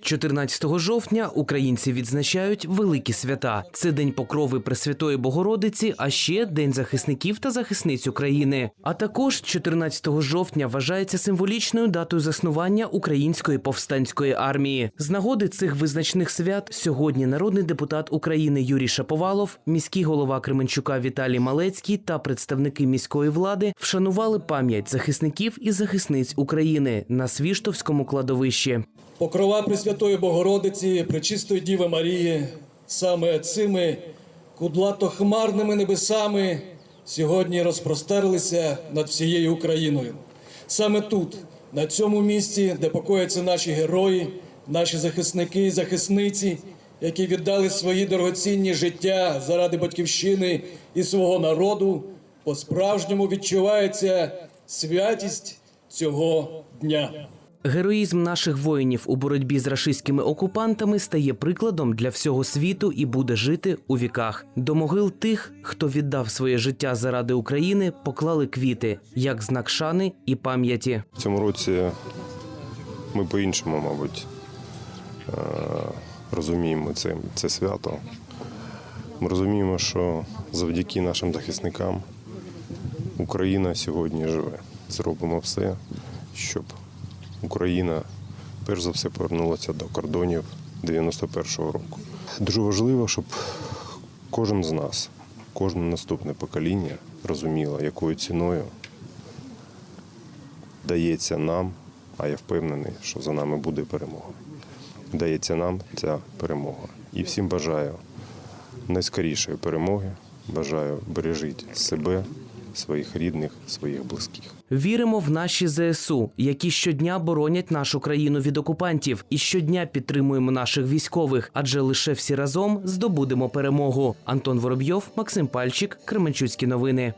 14 жовтня українці відзначають великі свята. Це День Покрови Пресвятої Богородиці, а ще День захисників та захисниць України. А також 14 жовтня вважається символічною датою заснування Української повстанської армії. З нагоди цих визначних свят сьогодні народний депутат України Юрій Шаповалов, міський голова Кременчука Віталій Малецький та представники міської влади вшанували пам'ять захисників і захисниць України на Свіштовському кладовищі. Покрова Пресвятої Богородиці, Пречистої Діви Марії, саме цими кудлато-хмарними небесами сьогодні розпростерлися над всією Україною. Саме тут, на цьому місці, де покояться наші герої, наші захисники і захисниці, які віддали свої дорогоцінні життя заради батьківщини і свого народу, по-справжньому відчувається святість цього дня. Героїзм наших воїнів у боротьбі з рашистськими окупантами стає прикладом для всього світу і буде жити у віках. До могил тих, хто віддав своє життя заради України, поклали квіти як знак шани і пам'яті. В цьому році ми по-іншому, мабуть, е, розуміємо це, це свято. Ми розуміємо, що завдяки нашим захисникам Україна сьогодні живе. Зробимо все, щоб Україна перш за все повернулася до кордонів 91-го року. Дуже важливо, щоб кожен з нас, кожне наступне покоління розуміло, якою ціною дається нам, а я впевнений, що за нами буде перемога. Дається нам ця перемога. І всім бажаю найскорішої перемоги. Бажаю бережіть себе, своїх рідних, своїх близьких. Віримо в наші ЗСУ, які щодня боронять нашу країну від окупантів, і щодня підтримуємо наших військових, адже лише всі разом здобудемо перемогу. Антон Воробйов, Максим Пальчик, Кременчуцькі новини.